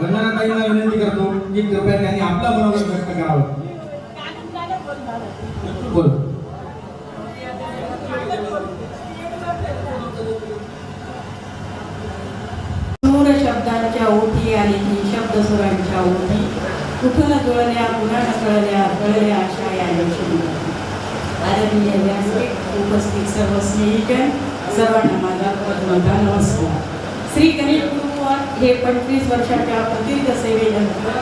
वंदनाताईंना विनंती करतो की कृपया त्यांनी आपला मनोगत व्यक्त करावं. बोल. सूर शब्दांच्या ओठी आणि ही शब्द सुरांच्या ओठी कुठून जुळल्या पुन्हा कळल्या कळल्या अशा या लक्षणी आदरणीय व्यासपीठ उपस्थित सर्व स्नेहिकन सर्वांना माझा पद्मता नमस्कार श्री गणेश गुरुवार हे पंचवीस वर्षाच्या प्रदीर्घ सेवेनंतर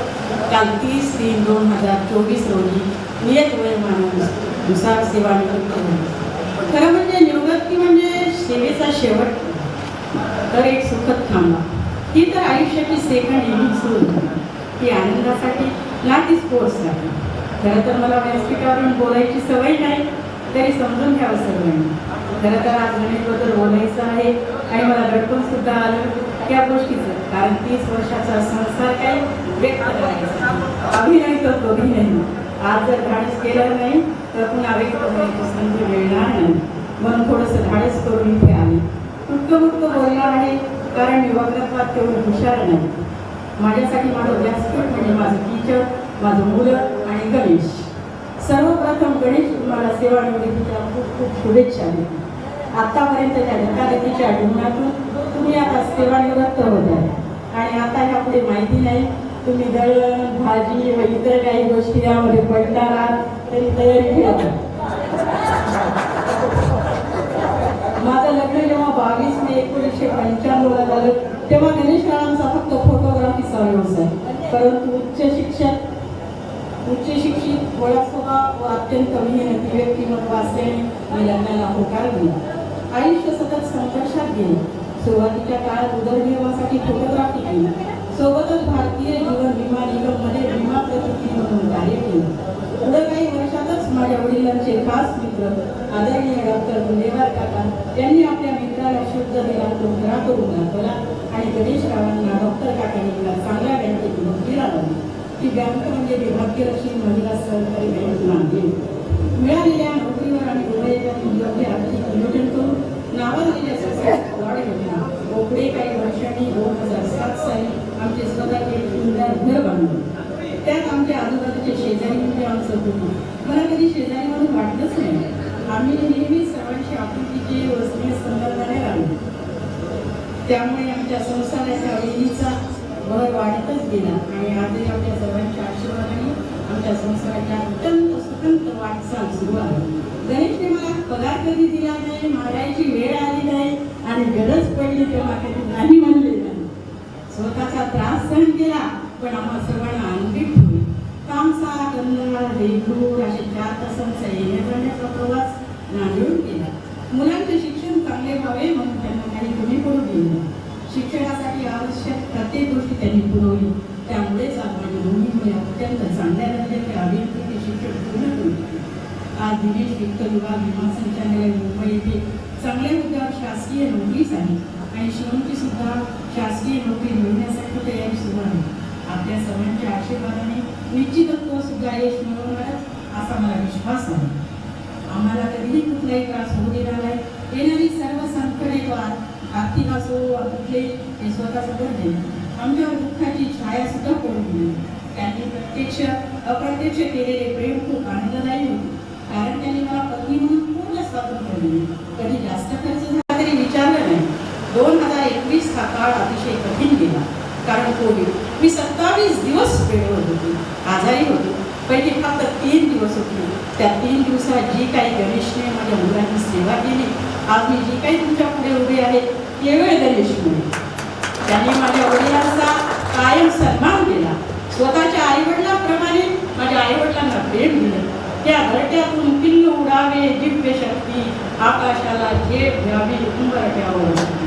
काल तीस तीन दोन हजार चोवीस रोजी नियत वयोमानानुसार सेवानिवृत्त झाले खरं म्हणजे निवृत्ती म्हणजे सेवेचा शेवट. तर एक सुखद थांबा. ही तर आयुष्याची सेकंड इनिंग सुरू. झाली ती आनंदासाठी ना ती स्पोर्ट्ससाठी खरं तर मला व्यासपीठावरून बोलायची सवय नाही. तरी समजून घ्यावं सगळ्यांनी. खरं तर आज गणेशबद्दल बोलायचं आहे आणि मला दडपण सुद्धा आलं त्या गोष्टीचं कारण तीस वर्षाचा संसार काही व्यक्त करायचा. अभिनय तर दोघी नाही आज जर धाडस केलं नाही तर पुन्हा व्यक्त करायची संधी मिळणार नाही. म्हणून थोडंसं धाडस करून इथे आले. मुक्त बोलणार आहे कारण मी वक्तत्वात तेवढं हुशार नाही. माझ्यासाठी माझं व्यासपीठ म्हणजे माझं टीचर माझं मुलं आणि गणेश. सेवा सेवानिवृत्तीच्या खूप खूप शुभेच्छा देते. आत्तापर्यंतच्या धकाधकीच्या जीवनातून तुम्ही आता सेवानिवृत्त होत आहे. आणि आता ह्या माहिती नाही तुम्ही दळण भाजी व इतर काही गोष्टी यामध्ये पडणार आहात तरी तयारी घ्या. माझं लग्न जेव्हा बावीस मे एकोणीसशे पंच्याण्णवला झालं तेव्हा गणेश काळांचा फक्त फोटोग्राफीचा व्यवसाय परंतु उच्च शिक्षण शिक्षित गोळा स्वभाव व अत्यंत मेहनती व्यक्तिमत्व असल्याने मी लग्नाला होकार दिला आयुष्य सतत संघर्षात गेले. सुरुवातीच्या काळात उदरनिर्वाहासाठी फोटोग्राफी केली. सोबतच भारतीय जीवन विमा निगममध्ये विमा प्रतिनिधी म्हणून कार्य केले. पुढे काही वर्षातच माझ्या वडिलांचे खास मित्र आदरणीय डॉक्टर गुन्हेगार काका यांनी आपल्या मित्राला शुद्ध दिला तो खरा करून दाखवला आणि गणेश रावांना डॉक्टर काकांनी चांगल्या बँकेत नोकरी लावली ती बँक म्हणजे विभाग्यलक्ष्मी महिला सहकारी बँक मानते. मिळालेल्या नोकरीवर आणि उदयाच्या योग्य आर्थिक नियोजन करून नावाजलेल्या संस्थेत वाढ घेतला बोकडे काही वर्षांनी दोन हजार सात साली आमचे स्वतःचे सुंदर घर बांधले. त्यात आमच्या आजूबाजूचे शेजारी म्हणजे आमचं कुटुंब. मला कधी शेजारी म्हणून वाटलंच नाही. आम्ही नेहमी सर्वांशी आपुलकीचे व संदर्भाने संबंधाने राहिलो त्यामुळे आमच्या संसाराच्या वेळीचा भर वाढतच गेला आणि आजही आमच्या आमच्या संसाराच्या अत्यंत स्वतंत्र वाटचाल सुरू आहे. गणेशने मला पगार कधी दिला नाही मारायची वेळ आली नाही आणि गरज पडली तेव्हा कधी नाही म्हणले नाही. स्वतःचा त्रास सहन केला पण आम्हा सर्वांना आनंदी ठेवले कामसा कन्नड देगलूर असे चार तासांचा येण्या जाण्याचा प्रवास नांदेडून केला. मुलांचे शिक्षण चांगले व्हावे म्हणून त्यांना काही कमी करून दिले शिक्षणासाठी आवश्यक प्रत्येक गोष्टी त्यांनी पुरवली. माझ्या अत्यंत चांगल्या दर्जाचे अभियांत्रिकी शिक्षण पूर्ण करून आज दिनेश वित्त विभाग विमा संचालनालय मुंबई येथे चांगल्या मुद्द्यावर शासकीय नोकरीच आहे आणि शिवमची सुद्धा शासकीय नोकरी मिळण्यासाठी तयारी सुरू आहे. आपल्या सर्वांच्या आशीर्वादाने निश्चितच तो सुद्धा यश मिळवणारच असा मला विश्वास आहे. आम्हाला कधीही कुठलाही त्रास होऊ देणार नाही. येणारी सर्व संकटे आर्थिक असो वा कुठले हे स्वतः समजले आमच्यावर दुःखाची छाया सुद्धा पडू दिली त्यांनी प्रत्यक्ष अप्रत्यक्ष केलेले प्रेम खूप आनंददायी होते. कारण त्यांनी मला पत्नी म्हणून पूर्ण स्वातंत्र्य दिले कधी जास्त खर्च झाला तरी विचारलं नाही. दोन हजार एकवीस हा काळ अतिशय कठीण गेला. कारण कोविड मी सत्तावीस दिवस वेळेवर होते. आजारी होते. पहिले फक्त तीन दिवस होते. त्या तीन दिवसात जी काही गणेशने माझ्या मुलांची सेवा केली. आज मी जी काही तुमच्यापुढे उभी आहे केवळ गणेशमुळे. त्यांनी माझ्या वडिलांचा कायम सन्मान स्वतःच्या आईवडिलांप्रमाणे माझ्या आईवडिलांना प्रेम दिलं. त्या घरट्यातून पिल्ल उडावे दिव्य शक्ती आकाशाला झेप घ्यावी उंबरट्यावर शक्ती.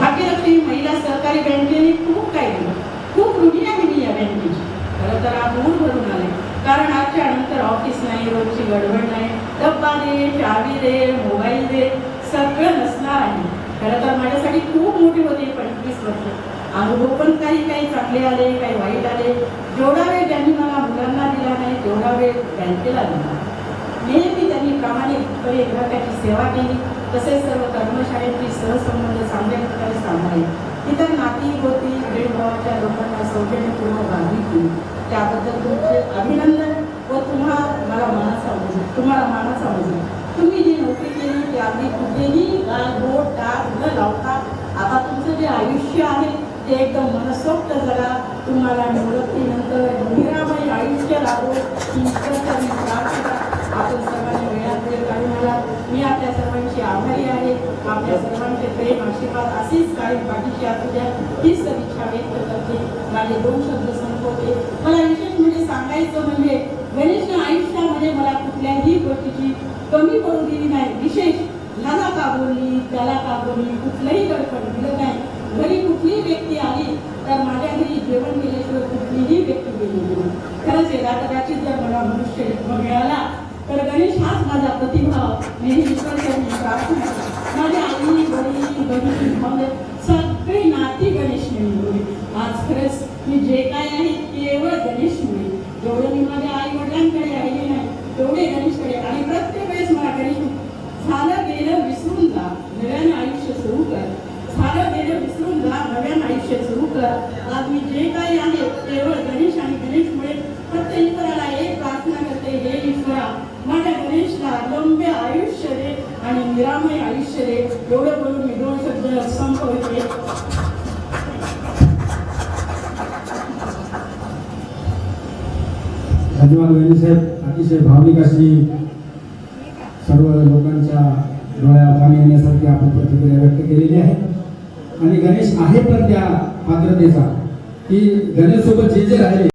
भाग्यलक्ष्मी महिला सहकारी बँकेने खूप काही दिलं. खूप ऋणी आहे मी या बँकेची. खरं तर आज ऊन भरून आले. कारण आजच्या नंतर ऑफिस नाही रोजची गडबड नाही. डब्बा दे चावी दे मोबाईल दे सगळं नसणं खरं तर माझ्यासाठी खूप मोठी होती पंचवीस वर्ष अनुभव पण काही काही चांगले आले काही वाईट आले. जेवढा वेळ त्यांनी मला मुलांना दिला नाही तेवढा वेळ बँकेला दिला. नेहमी त्यांनी प्रामाणिकपणे ग्राहकाची सेवा केली. तसेच सर्व कर्मशाळेची सहसंबंध चांगल्या प्रकारे सांभाळले. इतर नाती होती भेदभावाच्या लोकांना सौजन्यपूर्ण केली. त्याबद्दल तुमचे अभिनंदन व तुम्हा मला मनात मुजरा तुम्हाला मानाचा मुजरा तुम्ही जी नोकरी केली ती अगदी कुठेही गाय बोट डाग न लावता आता तुमचं जे आयुष्य आहे ते एकदम मनसोक्त जगा. तुम्हाला निवृत्तीनंतर निरामय आयुष्य लागो. ही प्रार्थना आपण सर्वांनी वेळात वेळ काढून आला. मी आपल्या सर्वांची आभारी आहे. आपल्या सर्वांचे प्रेम आशीर्वाद असेच कायम पाठीशी असू द्या. ही सदिच्छा व्यक्त करते. माझे दोन शब्द संपवते. मला विशेष म्हणजे सांगायचं म्हणजे गणेश आयुष्य आयुष्यामध्ये मला कुठल्याही गोष्टीची कमी पडू दिली नाही. विशेष ह्याला का बोलली त्याला का बोलली कुठलंही गडबड दिलं नाही. घरी कुठलीही व्यक्ती आली तर माझ्या घरी जेवण केल्याशिवाय कुठलीही व्यक्ती गेली नाही. खरंच आहे कदाचित जर मला मनुष्य जन्म मिळाला तर गणेश हाच माझा प्रतिभाव मी ईश्वरचरणी प्रार्थना माझ्या आई वडील बहीण भाऊ सगळी नाती गणेश मिळवली. आज खरंच मी जे काय आहे केवळ गणेशमुळे. जेवढं मी माझ्या आई वडिलांकडे राहिले नाही तेवढे गणेशकडे आणि प्रत्येक वेळेस मला गणेश झालं गेलं विसरून जा नव्याने आयुष्य सुरू कर. झालं गेलं विसरून जा नव्याने आयुष्य सुरू कर. आज मी जे काही आहे केवळ गणेश आणि गणेशमुळे फक्त ईश्वराला एक प्रार्थना करते हे ईश्वरा माझ्या गणेशला लंबे आयुष्य दे आणि निरामय आयुष्य दे. एवढं बोलून मी दोन शब्द संपवते. धन्यवाद वहिनी साहेब. अतिशय भावनिक अशी सर्व लोकांच्या डोळ्या पाणी येण्यासारखी आपण प्रतिक्रिया व्यक्त केलेली आहे. आणि गणेश आहे पण त्या पात्रतेचा. की गणेशसोबत जे जे राहिले